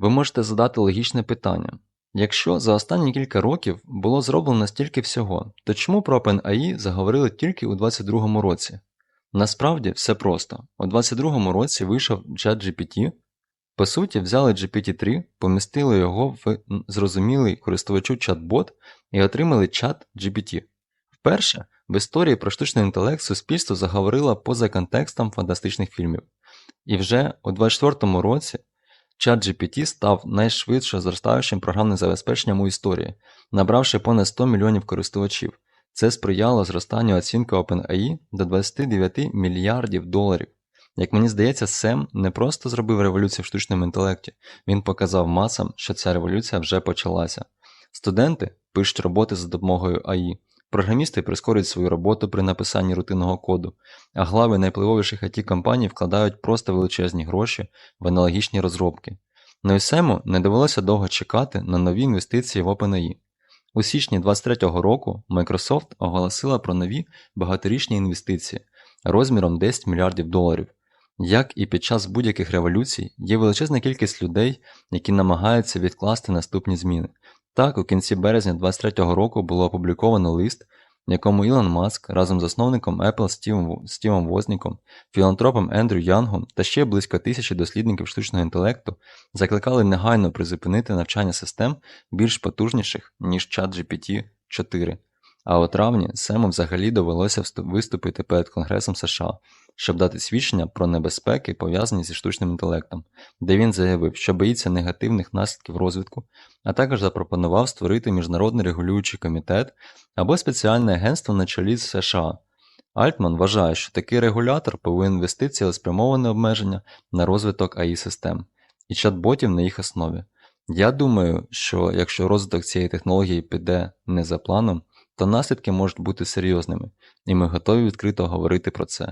Ви можете задати логічне питання. Якщо за останні кілька років було зроблено стільки всього, то чому про OpenAI заговорили тільки у 2022 році? Насправді все просто. У 2022 році вийшов ChatGPT. По суті, взяли GPT-3, помістили його в зрозумілий користувачу чат-бот і отримали чат GPT. Вперше в історії про штучний інтелект суспільство заговорило поза контекстом фантастичних фільмів. І вже у 2024 році ChatGPT став найшвидше зростаючим програмним забезпеченням у історії, набравши понад 100 мільйонів користувачів. Це сприяло зростанню оцінки OpenAI до 29 мільярдів доларів. Як мені здається, Сем не просто зробив революцію в штучному інтелекті, він показав масам, що ця революція вже почалася. Студенти пишуть роботи за допомогою AI, програмісти прискорюють свою роботу при написанні рутинного коду, а глави найвпливовіших it компаній вкладають просто величезні гроші в аналогічні розробки. Ну і Сему не довелося довго чекати на нові інвестиції в OpenAI. У січні 2023 року Microsoft оголосила про нові багаторічні інвестиції розміром 10 мільярдів доларів. Як і під час будь-яких революцій, є величезна кількість людей, які намагаються відкласти наступні зміни. Так, у кінці березня 2023 року було опубліковано лист, в якому Ілон Маск разом з засновником Apple Стівом, Стівом Возніком, філантропом Ендрю Янгом та ще близько тисячі дослідників штучного інтелекту закликали негайно призупинити навчання систем більш потужніших, ніж ChatGPT 4. А у травні Сему взагалі довелося виступити перед Конгресом США, щоб дати свідчення про небезпеки, пов'язані зі штучним інтелектом, де він заявив, що боїться негативних наслідків розвитку, а також запропонував створити міжнародний регулюючий комітет або спеціальне агентство на чолі з США. Альтман вважає, що такий регулятор повинен вести цілеспрямоване обмеження на розвиток AI систем і чат-ботів на їх основі. Я думаю, що якщо розвиток цієї технології піде не за планом, то наслідки можуть бути серйозними, і ми готові відкрито говорити про це.